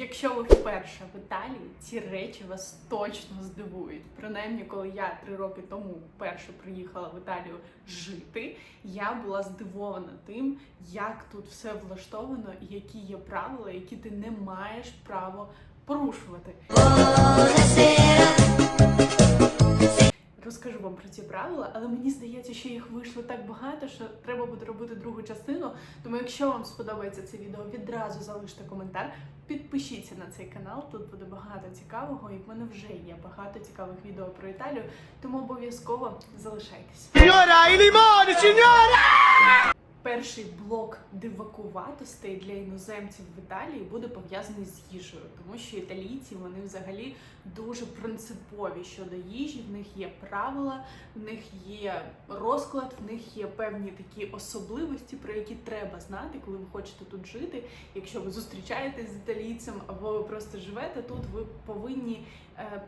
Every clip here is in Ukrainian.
Якщо ви вперше в Італії, ці речі вас точно здивують. Принаймні, коли я три роки тому вперше приїхала в Італію жити, я була здивована тим, як тут все влаштовано і які є правила, які ти не маєш права порушувати. Розкажу вам про ці правила, але мені здається, що їх вийшло так багато, що треба буде робити другу частину. Тому, якщо вам сподобається це відео, відразу залиште коментар, підпишіться на цей канал. Тут буде багато цікавого, і в мене вже є багато цікавих відео про Італію, тому обов'язково залишайтесь. Перший блок дивакуватостей для іноземців в Італії буде пов'язаний з їжею, тому що італійці вони взагалі дуже принципові щодо їжі. В них є правила, в них є розклад, в них є певні такі особливості, про які треба знати, коли ви хочете тут жити. Якщо ви зустрічаєтесь з італійцем або ви просто живете тут, ви повинні. Е,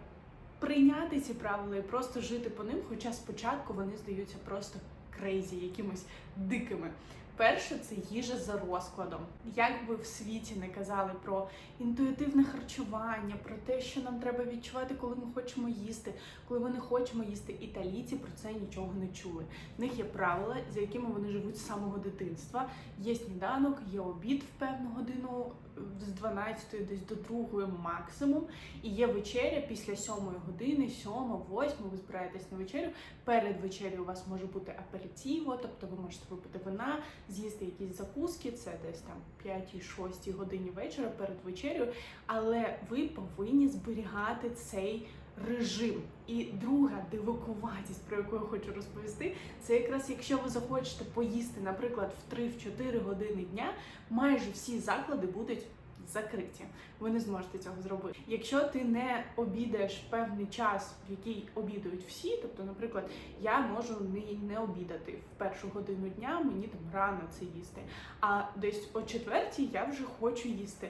Прийняти ці правила і просто жити по ним, хоча спочатку вони здаються просто крейзі, якимось дикими. Перше це їжа за розкладом. Як би в світі не казали про інтуїтивне харчування, про те, що нам треба відчувати, коли ми хочемо їсти, коли ми не хочемо їсти. Італійці про це нічого не чули. В них є правила, за якими вони живуть з самого дитинства. Є сніданок, є обід в певну годину з 12 десь до 2 максимум. І є вечеря після 7 години, 7, 8, ви збираєтесь на вечерю. Перед вечерею у вас може бути аперитіво, тобто ви можете випити вина, з'їсти якісь закуски, це десь там 5-6 годині вечора перед вечерю. Але ви повинні зберігати цей режим. І друга дивакуватість, про яку я хочу розповісти, це якраз якщо ви захочете поїсти, наприклад, в 3-4 години дня, майже всі заклади будуть закриті. Ви не зможете цього зробити. Якщо ти не обідаєш певний час, в який обідають всі, тобто, наприклад, я можу не, не обідати в першу годину дня, мені там рано це їсти. А десь о четвертій я вже хочу їсти.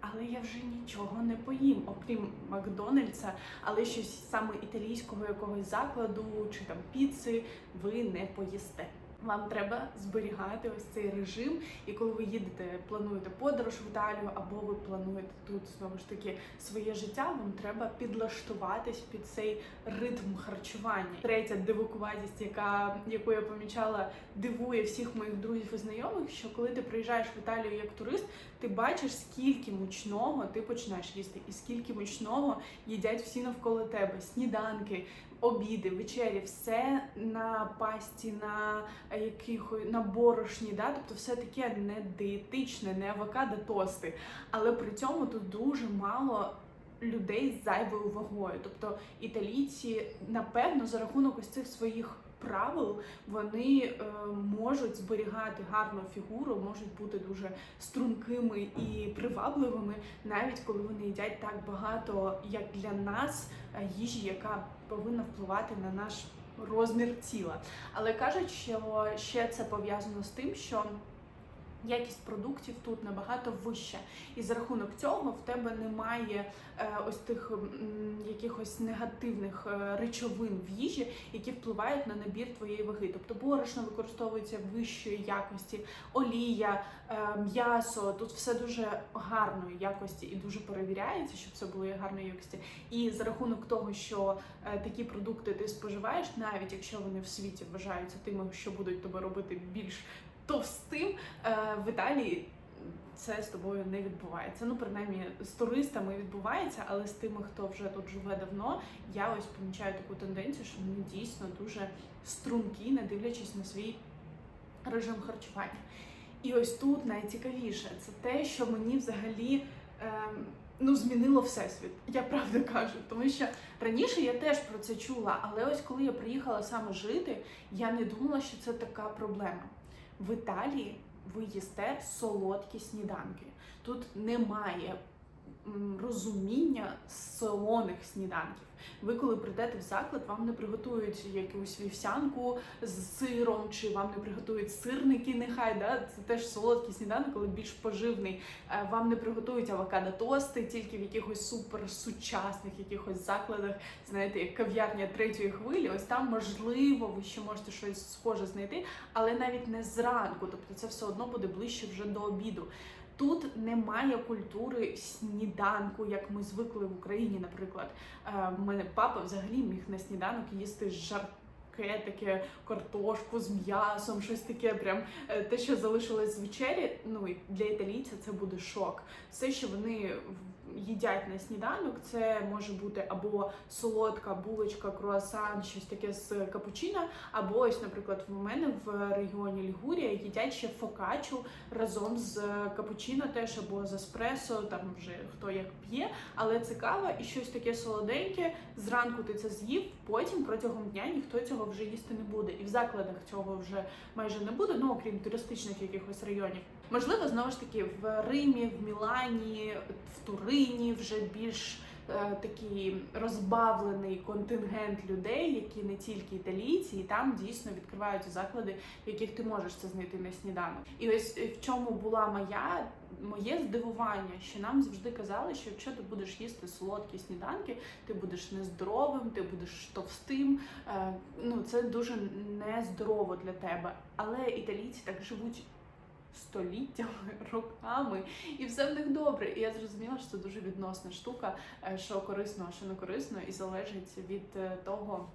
Але я вже нічого не поїм, окрім Макдональдса, але щось саме італійського якогось закладу чи там піци ви не поїсте. Вам треба зберігати ось цей режим, і коли ви їдете, плануєте подорож в Італію, або ви плануєте тут знову ж таки своє життя, вам треба підлаштуватись під цей ритм харчування. Третя дивакуватість, яка яку я помічала, дивує всіх моїх друзів і знайомих, що коли ти приїжджаєш в Італію як турист, ти бачиш, скільки мучного ти починаєш їсти, і скільки мучного їдять всі навколо тебе, сніданки. Обіди, вечері, все на пасті, на яких на борошні, да? тобто все таке не диетичне, не авокадо тости. Але при цьому тут дуже мало людей з зайвою вагою. Тобто італійці, напевно, за рахунок ось цих своїх правил вони е, можуть зберігати гарну фігуру, можуть бути дуже стрункими і привабливими, навіть коли вони їдять так багато, як для нас, е, їжі, яка повинна впливати на наш розмір тіла. Але кажуть, що ще це пов'язано з тим, що Якість продуктів тут набагато вища, і за рахунок цього в тебе немає е, ось тих якихось негативних е, речовин в їжі, які впливають на набір твоєї ваги. Тобто борошно використовується вищої якості, олія, е, м'ясо. Тут все дуже гарної якості і дуже перевіряється, щоб це було гарної якості. І за рахунок того, що такі продукти ти споживаєш, навіть якщо вони в світі вважаються тими, що будуть тебе робити більш товстим, е, в Італії це з тобою не відбувається. Ну, принаймні, з туристами відбувається, але з тими, хто вже тут живе давно, я ось помічаю таку тенденцію, що вони дійсно дуже стрункі, не дивлячись на свій режим харчування. І ось тут найцікавіше це те, що мені взагалі. ем, Ну, змінило всесвіт, я правда кажу. Тому що раніше я теж про це чула, але ось коли я приїхала саме жити, я не думала, що це така проблема. В Італії ви їсте солодкі сніданки. Тут немає розуміння солоних сніданків. Ви, коли прийдете в заклад, вам не приготують якусь вівсянку з сиром, чи вам не приготують сирники, нехай да це теж солодкий сніданок, але більш поживний. Е, Вам не приготують авокадо тости, тільки в якихось супер сучасних якихось закладах, знаєте, як кав'ярня третьої хвилі. Ось там можливо ви ще можете щось схоже знайти, але навіть не зранку. Тобто це все одно буде ближче вже до обіду. Тут немає культури сніданку, як ми звикли в Україні. Наприклад, Е, в мене папа взагалі міг на сніданок їсти жарке, таке картошку з м'ясом, щось таке, прям е, те, що залишилось з вечері. Ну і для італійця це буде шок. Все, що вони їдять на сніданок, це може бути або солодка булочка, круасан, щось таке з капучино, або ось, наприклад, в мене в регіоні Лігурія їдять ще фокачу разом з капучино теж або з еспресо, там вже хто як п'є, але це кава і щось таке солоденьке. Зранку ти це з'їв, потім протягом дня ніхто цього вже їсти не буде. І в закладах цього вже майже не буде, ну окрім туристичних якихось районів. Можливо, знову ж таки в Римі, в Мілані, в Турині вже більш е, такий розбавлений контингент людей, які не тільки італійці, і там дійсно відкриваються заклади, в яких ти можеш це знайти на сніданок. І ось е, в чому була моя моє здивування, що нам завжди казали, що якщо ти будеш їсти солодкі сніданки, ти будеш нездоровим, ти будеш товстим. Е, ну це дуже нездорово для тебе. Але італійці так живуть. Століттями, роками, і все в них добре. І я зрозуміла, що це дуже відносна штука, е, що корисно, а що не корисно, і залежить від е, того,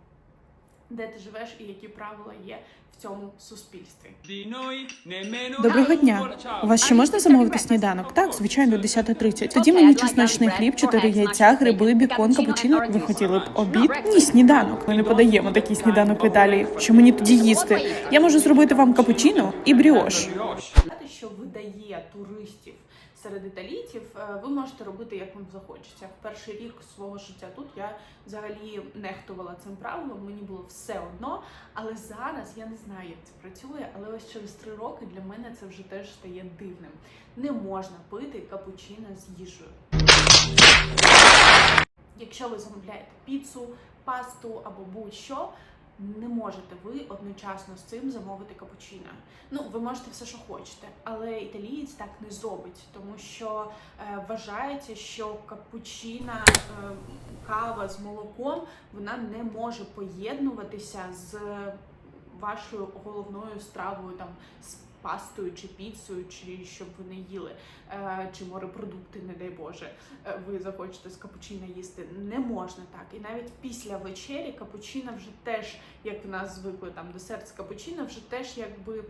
де ти живеш і які правила є в цьому суспільстві. Доброго дня. У вас ще можна замовити сніданок? Так, звичайно, 10.30. Тоді мені чесночний хліб, 4 яйця, гриби, бікон, капучино. Ви хотіли б обід? Ні, сніданок. Ми не подаємо такий сніданок в Італії. Що мені тоді їсти? Я можу зробити вам капучино і бріош. Що видає туристів серед італійців, е, ви можете робити як вам захочеться. В перший рік свого життя тут я взагалі нехтувала цим правилом, мені було все одно. Але зараз я не знаю, як це працює, але ось через три роки для мене це вже теж стає дивним. Не можна пити капучино з їжею. Якщо ви замовляєте піцу, пасту або будь-що, не можете ви одночасно з цим замовити капучино. Ну, ви можете все, що хочете, але італієць так не зробить, тому що е, вважається, що капучина, е, кава з молоком, вона не може поєднуватися з вашою головною стравою, там пастою чи піцею, чи щоб ви не їли, е, чи морепродукти, не дай Боже, е, ви захочете з капучино їсти. Не можна так. І навіть після вечері капучино вже теж, як в нас звикли там десерт з капучино, вже теж якби.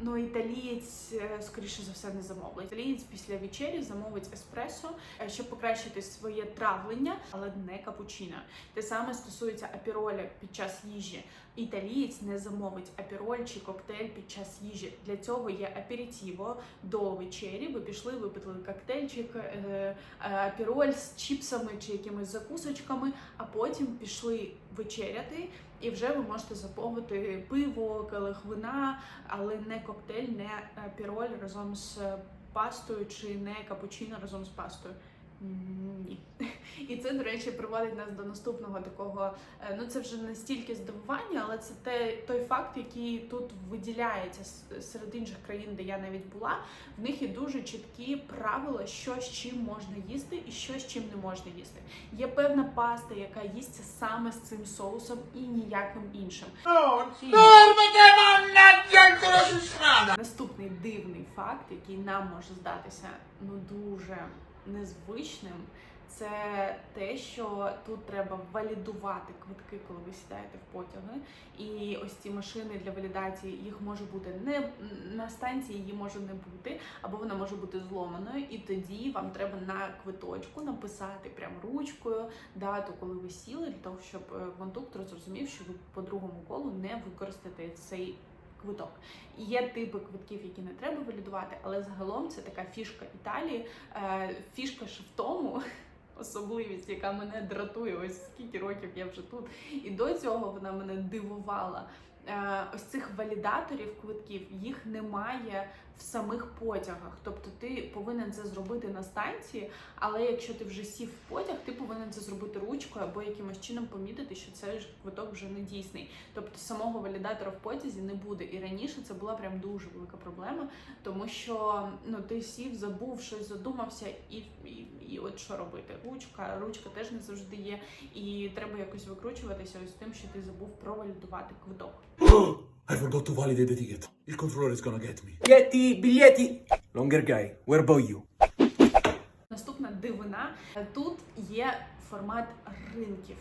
Ну, італієць, е, скоріше за все, не замовить. Італієць після вечері замовить еспресо, е, щоб покращити своє травлення, але не капучино. Те саме стосується апіроля під час їжі. Італієць не замовить апіроль чи коктейль під час їжі. Для цього є аперитіво до вечері. Ви пішли, випили коктейльчик, е, апіроль з чіпсами чи якимись закусочками, а потім пішли вечеряти. І вже ви можете замовити пиво, келих вина, але не коктейль, не піроль разом з пастою чи не капучино разом з пастою. Ні. І це, до речі, приводить нас до наступного такого. е, Ну це вже не стільки здивування, але це те, той факт, який тут виділяється серед інших країн, де я навіть була. В них є дуже чіткі правила, що з чим можна їсти і що з чим не можна їсти. Є певна паста, яка їсться саме з цим соусом і ніяким іншим. Наступний дивний факт, який нам може здатися ну дуже незвичним, це те, що тут треба валідувати квитки, коли ви сідаєте в потяги. І ось ці машини для валідації їх може бути не на станції, її може не бути, або вона може бути зломаною. І тоді вам треба на квиточку написати прям ручкою дату, коли ви сіли, для того, щоб е, кондуктор зрозумів, що ви по другому колу не використаєте цей квиток. Є типи квитків, які не треба валідувати, але загалом це така фішка Італії. Е, Фішка ж в тому. Особливість, яка мене дратує, ось скільки років я вже тут, і до цього вона мене дивувала. Е, Ось цих валідаторів квитків їх немає в самих потягах. Тобто ти повинен це зробити на станції, але якщо ти вже сів в потяг, ти повинен це зробити ручкою або якимось чином помітити, що цей квиток вже не дійсний. Тобто самого валідатора в потязі не буде. І раніше це була прям дуже велика проблема, тому що ну ти сів, забув щось, задумався, і, і, і от що робити? Ручка, ручка теж не завжди є, і треба якось викручуватися ось тим, що ти забув провалідувати квиток. I forgot to validate the ticket. Il controller is gonna get me. Biglietti, biglietti! Longer guy, where about you? Наступна дивина тут є формат ринків.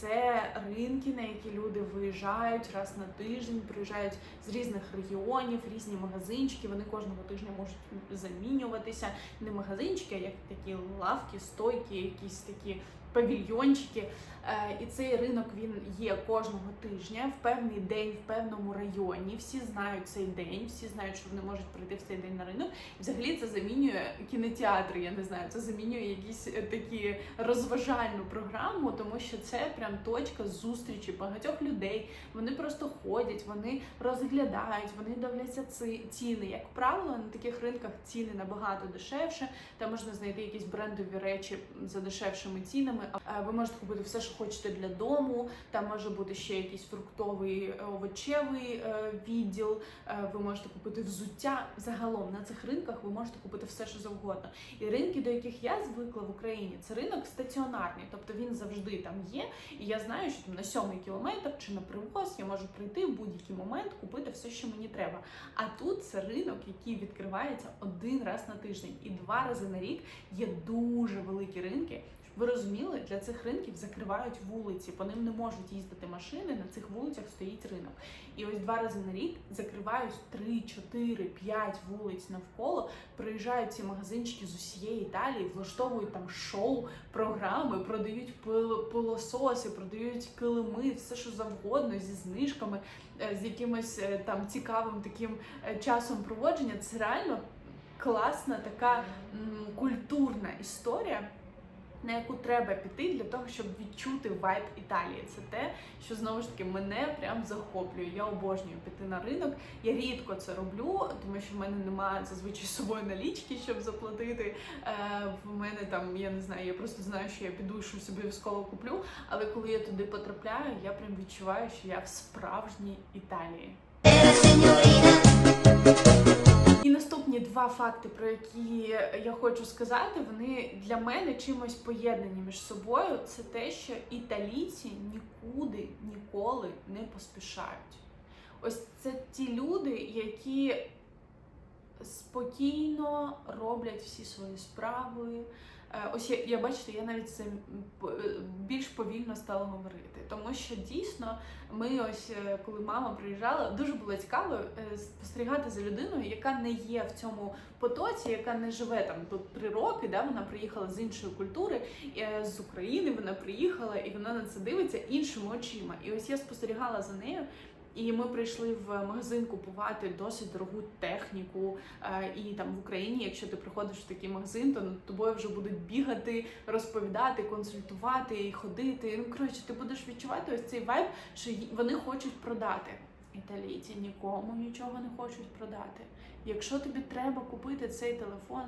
Це ринки, на які люди виїжджають раз на тиждень, приїжджають з різних регіонів, різні магазинчики. Вони кожного тижня можуть замінюватися. Не магазинчики, а як такі лавки, стойки, якісь такі павільйончики. Е, І цей ринок він є кожного тижня в певний день в певному районі. Всі знають цей день, всі знають, що вони можуть прийти в цей день на ринок. Взагалі це замінює кінотеатри. Я не знаю, це замінює якісь е, такі розважальну програму, тому що це прям точка зустрічі багатьох людей. Вони просто ходять, вони розглядають, вони дивляться ці ціни. Як правило, на таких ринках ціни набагато дешевше. Там можна знайти якісь брендові речі за дешевшими цінами. Ви можете купити все, що хочете для дому. Там може бути ще якийсь фруктовий е, овочевий е, відділ. Е, Ви можете купити взуття. Загалом на цих ринках ви можете купити все, що завгодно. І ринки, до яких я звикла в Україні, це ринок стаціонарний, тобто він завжди там є. І я знаю, що там на сьомий кілометр чи на привоз я можу прийти в будь-який момент, купити все, що мені треба. А тут це ринок, який відкривається один раз на тиждень, і два рази на рік є дуже великі ринки. Ви розуміли, для цих ринків закривають вулиці, по ним не можуть їздити машини. На цих вулицях стоїть ринок. І ось два рази на рік закривають 3, 4, 5 вулиць навколо. Приїжджають ці магазинчики з усієї Італії, влаштовують там шоу, програми, продають пил- пилососи, продають килими, все що завгодно зі знижками, е, з якимось е, там цікавим таким е, часом проводження. Це реально класна така культурна історія. На яку треба піти для того, щоб відчути вайб Італії. Це те, що знову ж таки мене прям захоплює. Я обожнюю піти на ринок. Я рідко це роблю, тому що в мене немає зазвичай собою налічки, щоб заплатити. Е, в мене там я не знаю, я просто знаю, що я піду щось обов'язково куплю. Але коли я туди потрапляю, я прям відчуваю, що я в справжній Італії. І наступні два факти, про які я хочу сказати, вони для мене чимось поєднані між собою. Це те, що італійці нікуди ніколи не поспішають. Ось це ті люди, які спокійно роблять всі свої справи. Е, Ось я, я бачите, я навіть це більш повільно стала говорити, тому що дійсно ми ось е, коли мама приїжджала, дуже було цікаво е, спостерігати за людиною, яка не є в цьому потоці, яка не живе там тут три роки. Да, вона приїхала з іншої культури, з України. Вона приїхала і вона на це дивиться іншими очима. І ось я спостерігала за нею. І ми прийшли в магазин купувати досить дорогу техніку. Е, І там в Україні, якщо ти приходиш в такий магазин, то над тобою вже будуть бігати, розповідати, консультувати і ходити. Ну коротше, ти будеш відчувати ось цей вайб, що вони хочуть продати. Італійці нікому нічого не хочуть продати. Якщо тобі треба купити цей телефон,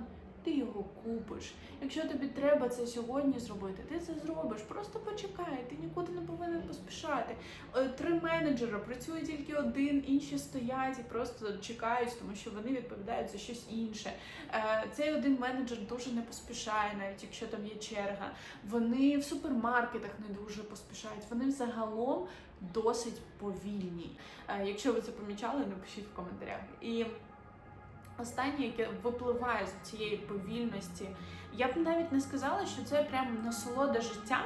ти його купиш. Якщо тобі треба це сьогодні зробити, ти це зробиш. Просто почекай, ти нікуди не повинен поспішати. Е, Три менеджера працює тільки один, інші стоять і просто чекають, тому що вони відповідають за щось інше. Е, Цей один менеджер дуже не поспішає, навіть якщо там є черга. Вони в супермаркетах не дуже поспішають. Вони взагалом досить повільні. Е, Якщо ви це помічали, напишіть в коментарях. І останнє, яке випливає з цієї повільності, я б навіть не сказала, що це прям насолода життям,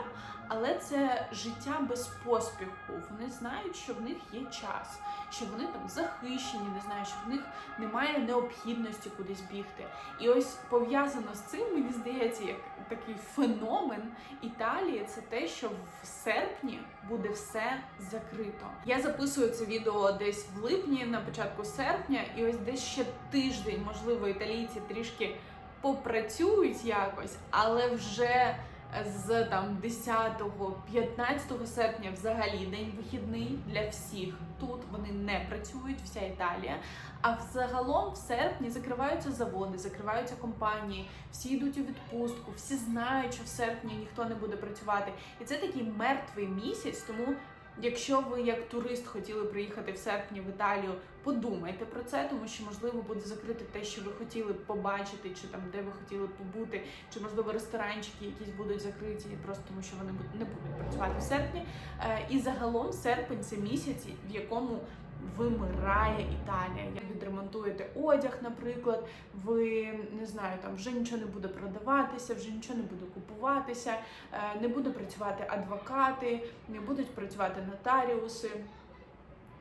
але це життя без поспіху. Вони знають, що в них є час, що вони там захищені, не знаю, що в них немає необхідності кудись бігти. І ось пов'язано з цим, мені здається, як такий феномен Італії, це те, що в серпні буде все закрито. Я записую це відео десь в липні, на початку серпня, і ось десь ще тиждень, можливо, італійці трішки попрацюють якось, але вже з там 10-15 серпня взагалі день вихідний для всіх. Тут вони не працюють, вся Італія. А взагалом в серпні закриваються заводи, закриваються компанії, всі йдуть у відпустку, всі знають, що в серпні ніхто не буде працювати. І це такий мертвий місяць. Тому, якщо ви як турист хотіли приїхати в серпні в Італію, подумайте про це, тому що можливо буде закрити те, що ви хотіли побачити, чи там де ви хотіли побути, чи можливо ресторанчики якісь будуть закриті, просто тому що вони не будуть працювати в серпні. Е, І загалом серпень це місяць, в якому вимирає Італія. Як відремонтуєте одяг, наприклад, ви не знаю, там вже нічого не буде продаватися, вже нічого не буде купуватися, е, не буде працювати адвокати, не будуть працювати нотаріуси.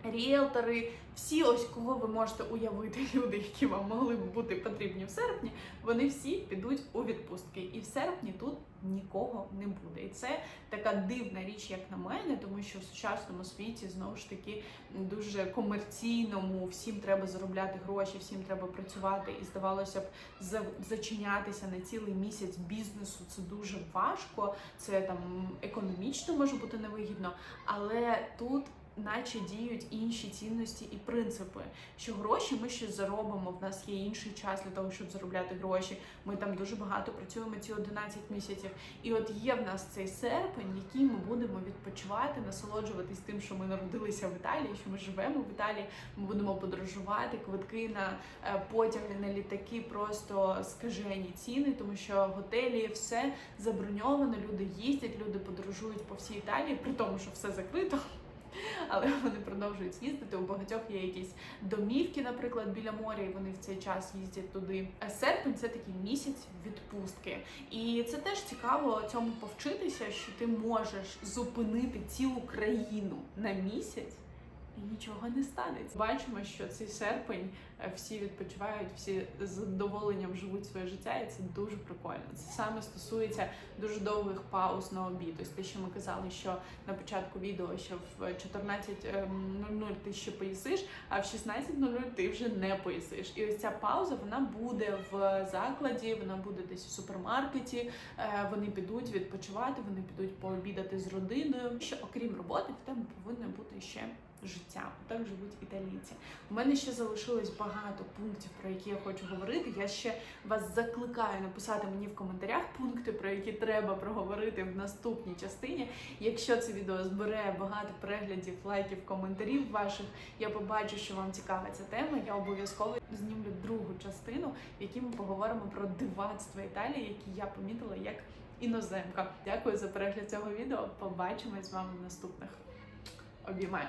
Ріелтори, всі ось кого ви можете уявити, люди, які вам могли б бути потрібні в серпні, вони всі підуть у відпустки. І в серпні тут нікого не буде. І це така дивна річ, як на мене, тому що в сучасному світі знову ж таки дуже комерційному, всім треба заробляти гроші, всім треба працювати. І здавалося б, зачинятися на цілий місяць бізнесу це дуже важко. Це там економічно може бути невигідно, але тут. Наче діють інші цінності і принципи, що гроші ми ще заробимо. В нас є інший час для того, щоб заробляти гроші. Ми там дуже багато працюємо ці 11 місяців. І от є в нас цей серпень, який ми будемо відпочивати, насолоджуватись тим, що ми народилися в Італії, що ми живемо в Італії. Ми будемо подорожувати квитки на е, потяги, на літаки, просто скажені ціни, тому що готелі все заброньовано. Люди їздять, люди подорожують по всій Італії, при тому, що все закрито. Але вони продовжують їздити. У багатьох є якісь домівки, наприклад, біля моря, і вони в цей час їздять туди. А серпень це такий місяць відпустки. І це теж цікаво цьому повчитися, що ти можеш зупинити цілу країну на місяць. І нічого не станеться. Бачимо, що цей серпень е, всі відпочивають, всі з задоволенням живуть своє життя, і це дуже прикольно. Це саме стосується дуже довгих пауз на обід. Ось те, що ми казали, що на початку відео, що в 14.00 ти ще поїсиш, а в 16.00 ти вже не поїсиш. І ось ця пауза вона буде в закладі, вона буде десь в супермаркеті. е, Вони підуть відпочивати, вони підуть пообідати з родиною. Що окрім роботи, в тебе повинно бути ще життя. Так живуть італійці. У мене ще залишилось багато пунктів, про які я хочу говорити. Я ще вас закликаю написати мені в коментарях пункти, про які треба проговорити в наступній частині. Якщо це відео збере багато переглядів, лайків, коментарів ваших, я побачу, що вам цікава ця тема. Я обов'язково знімлю другу частину, в якій ми поговоримо про дивацтва Італії, які я помітила як іноземка. Дякую за перегляд цього відео. Побачимось з вами в наступних. Обіймаю.